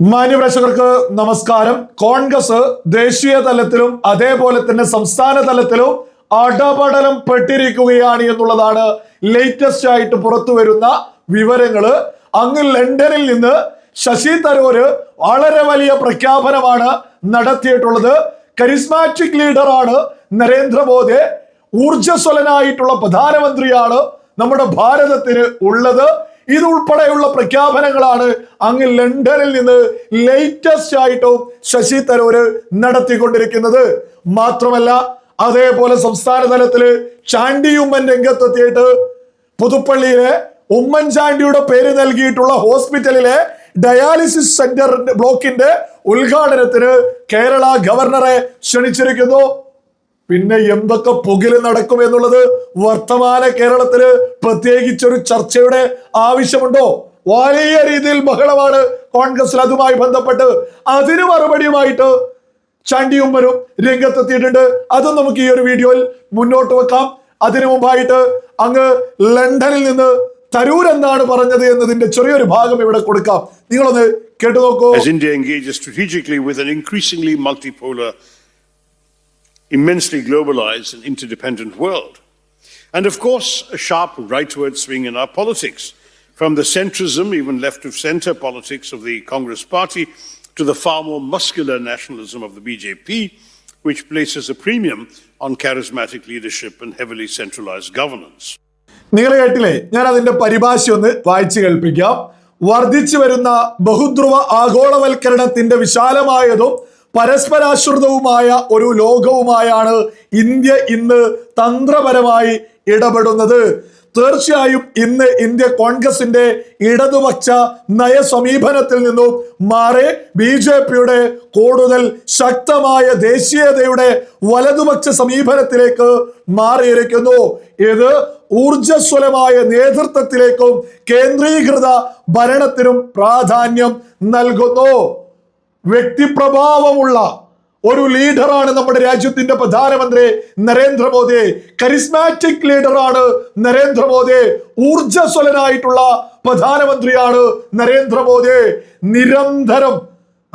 മാന്യപ്രേക്ഷകർക്ക് നമസ്കാരം. കോൺഗ്രസ് ദേശീയ തലത്തിലും അതേപോലെ തന്നെ സംസ്ഥാന തലത്തിലും അടപടലം പെട്ടിരിക്കുകയാണ് എന്നുള്ളതാണ് ലേറ്റസ്റ്റ് ആയിട്ട് പുറത്തു വരുന്ന വിവരങ്ങൾ. അങ്ങ് ലണ്ടനിൽ നിന്ന് ശശി തരൂര് വളരെ വലിയ പ്രഖ്യാപനമാണ് നടത്തിയിട്ടുള്ളത്. കരിസ്മാറ്റിക് ലീഡറാണ് നരേന്ദ്രമോദി. ഊർജസ്വലനായിട്ടുള്ള പ്രധാനമന്ത്രിയാണ് നമ്മുടെ ഭാരതത്തിന് ഉള്ളത്. ഇതുൾപ്പെടെയുള്ള പ്രഖ്യാപനങ്ങളാണ് അങ്ങ് ലണ്ടനിൽ നിന്ന് ലേറ്റസ്റ്റ് ആയിട്ടും ശശി തരൂര് നടത്തിക്കൊണ്ടിരിക്കുന്നത്. മാത്രമല്ല അതേപോലെ സംസ്ഥാന തലത്തിൽ ചാണ്ടി ഉമ്മൻ രംഗത്തെത്തിയിട്ട് പുതുപ്പള്ളിയിലെ ഉമ്മൻചാണ്ടിയുടെ പേര് നൽകിയിട്ടുള്ള ഹോസ്പിറ്റലിലെ ഡയാലിസിസ് സെന്റർ ബ്ലോക്കിന്റെ ഉദ്ഘാടനത്തിന് കേരള ഗവർണറെ ക്ഷണിച്ചിരിക്കുന്നു. പിന്നെ എന്തൊക്കെ പുകിൽ നടക്കും എന്നുള്ളത് വർത്തമാന കേരളത്തിൽ പ്രത്യേകിച്ച് ഒരു ചർച്ചയുടെ ആവശ്യമുണ്ടോ? വലിയ രീതിയിൽ ബഹളമാണ് കോൺഗ്രസിൽ അതുമായി ബന്ധപ്പെട്ട്. അതിന് മറുപടിയുമായിട്ട് ചാണ്ടിയുമ്മനും രംഗത്തെത്തിയിട്ടുണ്ട്. അതും നമുക്ക് ഈ ഒരു വീഡിയോയിൽ മുന്നോട്ട് വെക്കാം. അതിനു മുമ്പായിട്ട് അങ്ങ് ലണ്ടനിൽ നിന്ന് തരൂർ എന്താണ് പറഞ്ഞത് എന്നതിന്റെ ചെറിയൊരു ഭാഗം ഇവിടെ കൊടുക്കാം. നിങ്ങളൊന്ന് കേട്ടു നോക്കൂ. As India engages strategically with an increasingly multipolar, immensely globalized and interdependent world. And of course, a sharp rightward swing in our politics, from the centrism, even left of center politics of the Congress Party, to the far more muscular nationalism of the BJP, which places a premium on charismatic leadership and heavily centralized governance. നിങ്ങൾ ഞാൻ അതിന്റെ പരിഭാഷ ഒന്ന് വായിച്ചു കേൾപ്പിക്കാം വർദ്ധിച്ചു വരുന്ന ബഹുധ്രുവ ആഗോളവൽക്കരണത്തിന്റെ വിശാലമായതും പരസ്പരാശ്രിതവുമായ ഒരു ലോകവുമായാണ് ഇന്ത്യ ഇന്ന് തന്ത്രപരമായി ഇടപെടുന്നത്. തീർച്ചയായും ഇന്ന് ഇന്ത്യ കോൺഗ്രസിന്റെ ഇടതുപക്ഷ നയസമീപനത്തിൽ നിന്നും മാറി ബി ജെ പിയുടെ കൂടുതൽ ശക്തമായ ദേശീയതയുടെ വലതുപക്ഷ സമീപനത്തിലേക്ക് മാറിയിരിക്കുന്നു. ഇത് ഊർജസ്വലമായ നേതൃത്വത്തിലേക്കും കേന്ദ്രീകൃത ഭരണത്തിനും പ്രാധാന്യം നൽകുന്നു. വ്യക്തിപ്രഭാവമുള്ള ഒരു ലീഡറാണ് നമ്മുടെ രാജ്യത്തിന്റെ പ്രധാനമന്ത്രി നരേന്ദ്രമോദി. കരിസ്മാറ്റിക് ലീഡറാണ് നരേന്ദ്രമോദി. ഊർജസ്വലനായിട്ടുള്ള പ്രധാനമന്ത്രിയാണ് നരേന്ദ്രമോദി. നിരന്തരം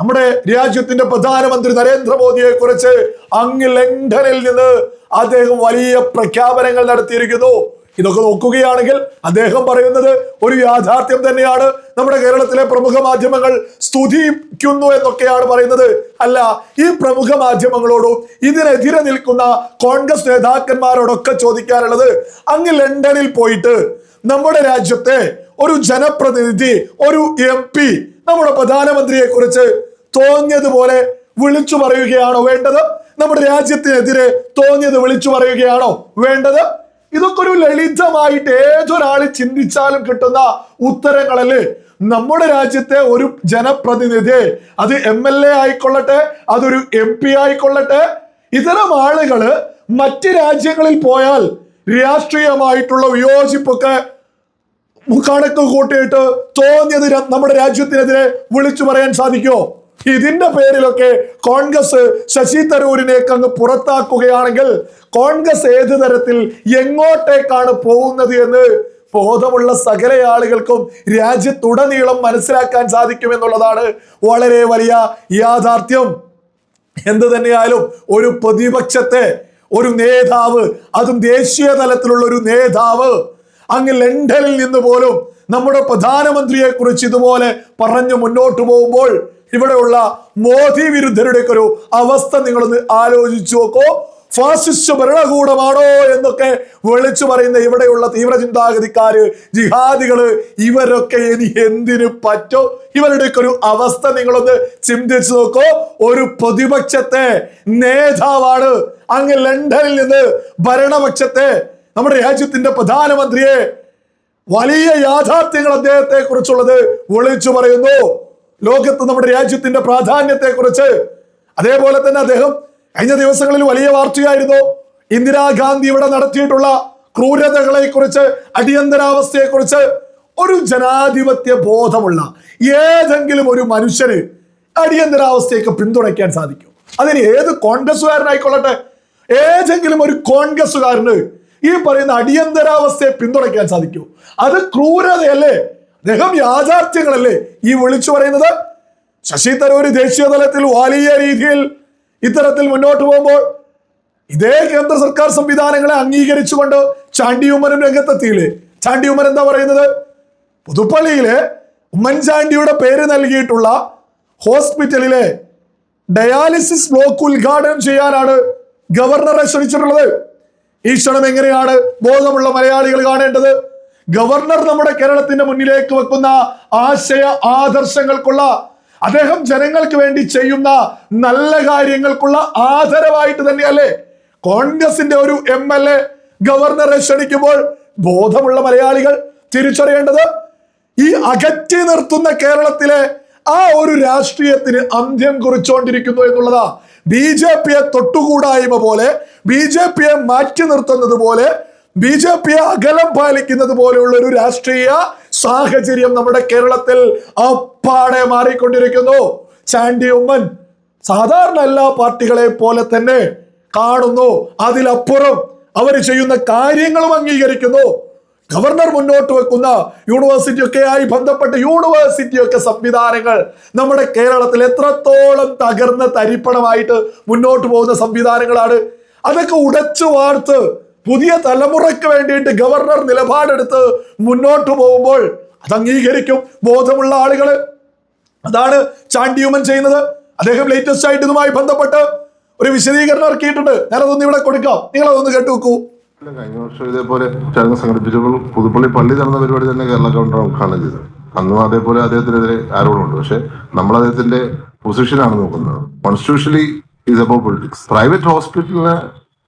നമ്മുടെ രാജ്യത്തിന്റെ പ്രധാനമന്ത്രി നരേന്ദ്രമോദിയെ കുറിച്ച് അങ്ങ് ലണ്ടനിൽ നിന്ന് അദ്ദേഹം വലിയ പ്രഖ്യാപനങ്ങൾ നടത്തിയിരിക്കുന്നു. ഇതൊക്കെ നോക്കുകയാണെങ്കിൽ അദ്ദേഹം പറയുന്നത് ഒരു യാഥാർത്ഥ്യം തന്നെയാണ്. നമ്മുടെ കേരളത്തിലെ പ്രമുഖ മാധ്യമങ്ങൾ സ്തുതിക്കുന്നു എന്നൊക്കെയാണ് പറയുന്നത്. അല്ല ഈ പ്രമുഖ മാധ്യമങ്ങളോടും ഇതിനെതിരെ നിൽക്കുന്ന കോൺഗ്രസ് നേതാക്കന്മാരോടൊക്കെ ചോദിക്കാനുള്ളത് അങ്ങ് ലണ്ടനിൽ പോയിട്ട് നമ്മുടെ രാജ്യത്തെ ഒരു ജനപ്രതിനിധി ഒരു എം പി നമ്മുടെ പ്രധാനമന്ത്രിയെ കുറിച്ച് തോന്നിയതുപോലെ വിളിച്ചു പറയുകയാണോ വേണ്ടത്? നമ്മുടെ രാജ്യത്തിനെതിരെ തോന്നിയത് വിളിച്ചു പറയുകയാണോ വേണ്ടത്? ഇതൊക്കെ ഒരു ലളിതമായിട്ട് ഏതൊരാൾ ചിന്തിച്ചാലും കിട്ടുന്ന ഉത്തരങ്ങളല്ലേ? നമ്മുടെ രാജ്യത്തെ ഒരു ജനപ്രതിനിധി അത് എം എൽ എ ആയിക്കൊള്ളട്ടെ അതൊരു എം പി ആയിക്കൊള്ളട്ടെ ഇത്തരം ആളുകൾ മറ്റ് രാജ്യങ്ങളിൽ പോയാൽ രാഷ്ട്രീയമായിട്ടുള്ള വിയോജിപ്പൊക്കെ കണക്ക് കൂട്ടിയിട്ട് തോന്നിയത് നമ്മുടെ രാജ്യത്തിനെതിരെ വിളിച്ചു പറയാൻ സാധിക്കുമോ ഇതിന്റെ പേരിലൊക്കെ കോൺഗ്രസ് ശശി തരൂരിനേക്ക് അങ്ങ് പുറത്താക്കുകയാണെങ്കിൽ കോൺഗ്രസ് ഏത് തരത്തിൽ എങ്ങോട്ടേക്കാണ് പോകുന്നത് എന്ന് ബോധമുള്ള സകല ആളുകൾക്കും രാജ്യത്തുടനീളം മനസ്സിലാക്കാൻ സാധിക്കും എന്നുള്ളതാണ് വളരെ വലിയ യാഥാർത്ഥ്യം. എന്ത് തന്നെയായാലും ഒരു പ്രതിപക്ഷത്തെ ഒരു നേതാവ് അതും ദേശീയ തലത്തിലുള്ള ഒരു നേതാവ് അങ്ങ് ലണ്ടനിൽ നിന്ന് പോലും നമ്മുടെ പ്രധാനമന്ത്രിയെ കുറിച്ച് ഇതുപോലെ പറഞ്ഞു മുന്നോട്ട് പോകുമ്പോൾ ഇവിടെയുള്ള മോദി വിരുദ്ധരുടെ ഒക്കെ ഒരു അവസ്ഥ നിങ്ങളൊന്ന് ആലോചിച്ചു നോക്കോ. ഫാസിസ്റ്റ് ഭരണകൂടമാണോ എന്നൊക്കെ വിളിച്ചു പറയുന്ന ഇവിടെയുള്ള തീവ്ര ചിന്താഗതിക്കാര് ജിഹാദികൾ ഇവരൊക്കെ ഇനി എന്തിനു പറ്റോ? ഇവരുടെയൊക്കെ ഒരു അവസ്ഥ നിങ്ങളൊന്ന് ചിന്തിച്ചു നോക്കോ. ഒരു പ്രതിപക്ഷത്തെ നേതാവാണ് അങ്ങ് ലണ്ടനിൽ നിന്ന് ഭരണപക്ഷത്തെ നമ്മുടെ രാജ്യത്തിന്റെ പ്രധാനമന്ത്രിയെ വലിയ യാഥാർത്ഥ്യങ്ങൾ അദ്ദേഹത്തെ കുറിച്ചുള്ളത് വിളിച്ചു പറയുന്നു. ലോകത്ത് നമ്മുടെ രാജ്യത്തിന്റെ പ്രാധാന്യത്തെ കുറിച്ച് അതേപോലെ തന്നെ അദ്ദേഹം കഴിഞ്ഞ ദിവസങ്ങളിൽ വലിയ വാർത്തയായിരുന്നു. ഇന്ദിരാഗാന്ധി ഇവിടെ നടത്തിയിട്ടുള്ള ക്രൂരതകളെ കുറിച്ച് അടിയന്തരാവസ്ഥയെ കുറിച്ച് ഒരു ജനാധിപത്യ ബോധമുള്ള ഏതെങ്കിലും ഒരു മനുഷ്യന് അടിയന്തരാവസ്ഥയൊക്കെ പിന്തുണയ്ക്കാൻ സാധിക്കും. അതിന് ഏത് കോൺഗ്രസ്സുകാരനായിക്കൊള്ളട്ടെ? ഏതെങ്കിലും ഒരു കോൺഗ്രസ്സുകാരന് ഈ പറയുന്ന അടിയന്തരാവസ്ഥയെ പിന്തുണയ്ക്കാൻ സാധിക്കൂ. അത് ക്രൂരതയല്ലേ? അദ്ദേഹം യാഥാർത്ഥ്യങ്ങളല്ലേ? ഈ വിളിച്ചു പറയുന്നത് ശശി തരൂർ ദേശീയ തലത്തിൽ വലിയ രീതിയിൽ ഇത്തരത്തിൽ മുന്നോട്ട് പോകുമ്പോൾ ഇതേ കേന്ദ്ര സർക്കാർ സംവിധാനങ്ങളെ അംഗീകരിച്ചുകൊണ്ട് ചാണ്ടിയുമ്മനും രംഗത്തെത്തിയില്ലേ? ചാണ്ടിയുമ്മൻ എന്താ പറയുന്നത്? പുതുപ്പള്ളിയിലെ ഉമ്മൻചാണ്ടിയുടെ പേര് നൽകിയിട്ടുള്ള ഹോസ്പിറ്റലിലെ ഡയാലിസിസ് ബ്ലോക്ക് ഉദ്ഘാടനം ചെയ്യാനാണ് ഗവർണറെ ക്ഷണിച്ചിട്ടുള്ളത് ഈ ക്ഷണം എങ്ങനെയാണ് ബോധമുള്ള മലയാളികൾ കാണേണ്ടത്? ഗവർണർ നമ്മുടെ കേരളത്തിന്റെ മുന്നിലേക്ക് വെക്കുന്ന ആശയ ആദർശങ്ങൾക്കുള്ള അദ്ദേഹം ജനങ്ങൾക്ക് വേണ്ടി ചെയ്യുന്ന നല്ല കാര്യങ്ങൾക്കുള്ള ആദരവായിട്ട് തന്നെയല്ലേ? കോൺഗ്രസിന്റെ ഒരു എം എൽ എ ഗവർണറെ ക്ഷണിക്കുമ്പോൾ ബോധമുള്ള മലയാളികൾ തിരിച്ചറിയേണ്ടത് ഈ അകറ്റി നിർത്തുന്ന കേരളത്തിലെ ആ ഒരു രാഷ്ട്രീയത്തിന് അന്ത്യം കുറിച്ചുകൊണ്ടിരിക്കുന്നു എന്നുള്ളതാ. ബി ജെ പിയെ തൊട്ടുകൂടായ്മ പോലെ ബി ജെ പിയെ മാറ്റി നിർത്തുന്നത് പോലെ ബി ജെ പി അകലം പാലിക്കുന്നത് പോലെയുള്ള ഒരു രാഷ്ട്രീയ സാഹചര്യം നമ്മുടെ കേരളത്തിൽ അപ്പാടെ മാറിക്കൊണ്ടിരിക്കുന്നു. ചാണ്ടി ഉമ്മൻ സാധാരണ എല്ലാ പാർട്ടികളെ പോലെ തന്നെ കാണുന്നു. അതിലപ്പുറം അവർ ചെയ്യുന്ന കാര്യങ്ങളും അംഗീകരിക്കുന്നു. ഗവർണർ മുന്നോട്ട് വെക്കുന്ന യൂണിവേഴ്സിറ്റി ഒക്കെ ആയി ബന്ധപ്പെട്ട യൂണിവേഴ്സിറ്റി ഒക്കെ സംവിധാനങ്ങൾ നമ്മുടെ കേരളത്തിൽ എത്രത്തോളം തകർന്ന തരിപ്പണമായിട്ട് മുന്നോട്ട് പോകുന്ന സംവിധാനങ്ങളാണ്. അതൊക്കെ ഉടച്ചു വാർത്ത് പുതിയ തലമുറയ്ക്ക് വേണ്ടിയിട്ട് ഗവർണർ നിലപാടെടുത്ത് മുന്നോട്ട് പോകുമ്പോൾ അത് അംഗീകരിക്കും. ബോധമുള്ള ആളുകൾ അതാണ് ചാണ്ടിയുമൻ ചെയ്യുന്നത്. അദ്ദേഹം ലേറ്റസ്റ്റ് ആയിട്ട് ഇതുമായി ബന്ധപ്പെട്ട് ഒരു വിശദീകരണം ഇറക്കിയിട്ടുണ്ട്. ഞാൻ അതൊന്നും ഇവിടെ കൊടുക്കാം. നിങ്ങൾ അതൊന്ന് കേട്ടു നോക്കൂ കഴിഞ്ഞ വർഷം ഇതേപോലെ ചടങ്ങ് സംഘടിപ്പിച്ചപ്പോൾ പുതുപ്പള്ളി പള്ളി നടന്ന പരിപാടി തന്നെ കേരള ഗവർണർ ഉദ്ഘാടനം ചെയ്തത് അന്നും അതേപോലെ അദ്ദേഹത്തിനെതിരെ ആരോപണമുണ്ട്. പക്ഷെ നമ്മൾ അദ്ദേഹത്തിന്റെ പൊസിഷനാണ് നോക്കുന്നത്. Constitutionally is about politics private ഹോസ്പിറ്റലിന്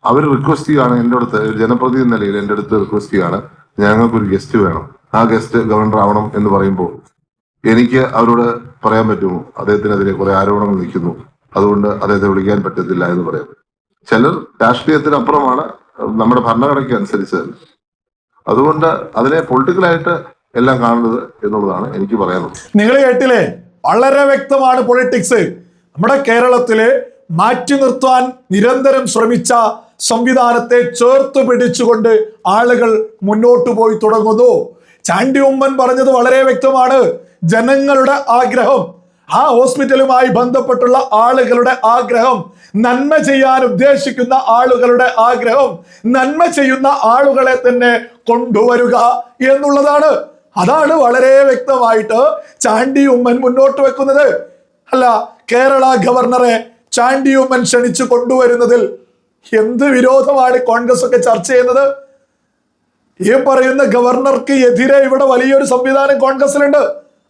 അവർ റിക്വസ്റ്റ് ചെയ്യുകയാണ് എന്റെ അടുത്ത് ജനപ്രതിനിധി നിലയിൽ എന്റെ അടുത്ത് റിക്വസ്റ്റ് ചെയ്യാണ് ഞങ്ങൾക്കൊരു ഗസ്റ്റ് വേണം. ആ ഗസ്റ്റ് ഗവർണർ ആവണം എന്ന് പറയുമ്പോൾ എനിക്ക് അവരോട് പറയാൻ പറ്റുമോ? അദ്ദേഹത്തിനെതിരെ കുറെ ആരോപണങ്ങൾ നിൽക്കുന്നു. അതുകൊണ്ട് അദ്ദേഹത്തെ വിളിക്കാൻ പറ്റത്തില്ല എന്ന് പറയാം. ചിലർ രാഷ്ട്രീയത്തിനപ്പുറമാണ് നമ്മുടെ ഭരണഘടനയ്ക്ക് അനുസരിച്ച് അതുകൊണ്ട് അതിനെ പൊളിറ്റിക്കലായിട്ട് എല്ലാം കാണുന്നത് എന്നുള്ളതാണ് എനിക്ക് പറയാനുള്ളത്. നിങ്ങൾ കേട്ടില്ലേ? വളരെ വ്യക്തമാണ് പൊളിറ്റിക്സ് നമ്മുടെ കേരളത്തിലെ മാറ്റി നിർത്താൻ നിരന്തരം ശ്രമിച്ച സംവിധാനത്തെ ചേർത്ത് പിടിച്ചുകൊണ്ട് ആളുകൾ മുന്നോട്ട് പോയി തുടങ്ങുന്നു. ചാണ്ടി ഉമ്മൻ പറഞ്ഞത് വളരെ വ്യക്തമാണ്. ജനങ്ങളുടെ ആഗ്രഹം ആ ഹോസ്പിറ്റലുമായി ബന്ധപ്പെട്ടുള്ള ആളുകളുടെ ആഗ്രഹം നന്മ ചെയ്യാൻ ഉദ്ദേശിക്കുന്ന ആളുകളുടെ ആഗ്രഹം നന്മ ചെയ്യുന്ന ആളുകളെ തന്നെ കൊണ്ടുവരിക എന്നുള്ളതാണ്. അതാണ് വളരെ വ്യക്തമായിട്ട് ചാണ്ടി ഉമ്മൻ മുന്നോട്ട് വെക്കുന്നത്. അല്ല കേരള ഗവർണറെ ചാണ്ടി ഉമ്മൻ ക്ഷണിച്ചു കൊണ്ടുവരുന്നതിൽ എന്ത് വിരോധമാണ് കോൺഗ്രസ് ഒക്കെ ചർച്ച ചെയ്യുന്നത്? ഈ പറയുന്ന ഗവർണർക്ക് എതിരെ ഇവിടെ വലിയൊരു സംവിധാനം കോൺഗ്രസിലുണ്ട്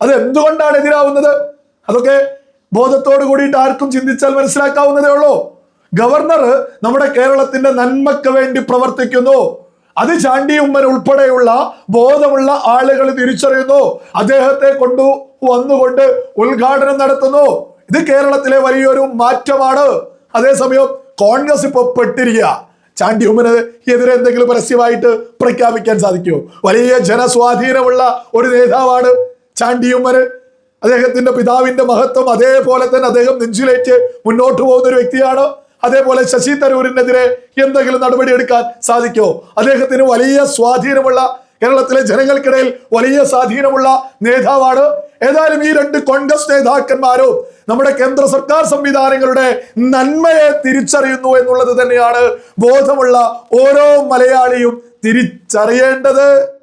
അത് എന്തുകൊണ്ടാണ് എതിരാവുന്നത്? അതൊക്കെ ബോധത്തോട് കൂടിയിട്ട് ആർക്കും ചിന്തിച്ചാൽ മനസ്സിലാക്കാവുന്നതേ ഉള്ളൂ. ഗവർണർ നമ്മുടെ കേരളത്തിന്റെ നന്മക്ക് വേണ്ടി പ്രവർത്തിക്കുന്നു. അത് ചാണ്ടി ഉമ്മൻ ഉൾപ്പെടെയുള്ള ബോധമുള്ള ആളുകൾ തിരിച്ചറിയുന്നു. അദ്ദേഹത്തെ കൊണ്ടു വന്നുകൊണ്ട് ഉദ്ഘാടനം നടത്തുന്നു. ഇത് കേരളത്തിലെ വലിയൊരു മാറ്റമാണ്. അതേസമയം കോൺഗ്രസ് ഇപ്പൊ പെട്ടിരിക്കുക. ചാണ്ടി ഉമ്മന് എതിരെ എന്തെങ്കിലും പരസ്യമായിട്ട് പ്രഖ്യാപിക്കാൻ സാധിക്കുമോ? വലിയ ജനസ്വാധീനമുള്ള ഒരു നേതാവാണ് ചാണ്ടി ഹ്യൂമന് അദ്ദേഹത്തിന്റെ പിതാവിന്റെ മഹത്വം അതേപോലെ തന്നെ അദ്ദേഹം നെഞ്ചിലേറ്റ് മുന്നോട്ട് പോകുന്ന ഒരു വ്യക്തിയാണ്. അതേപോലെ ശശി തരൂരിനെതിരെ എന്തെങ്കിലും നടപടി എടുക്കാൻ സാധിക്കുമോ? അദ്ദേഹത്തിന് വലിയ സ്വാധീനമുള്ള കേരളത്തിലെ ജനങ്ങൾക്കിടയിൽ വലിയ സ്വാധീനമുള്ള നേതാവാണ് ഏതായാലും ഈ രണ്ട് കോൺഗ്രസ് നേതാക്കന്മാരും നമ്മുടെ കേന്ദ്ര സർക്കാർ സംവിധാനങ്ങളുടെ നന്മയെ തിരിച്ചറിയുന്നു എന്നുള്ളത് തന്നെയാണ് ബോധമുള്ള ഓരോ മലയാളിയും തിരിച്ചറിയേണ്ടത്.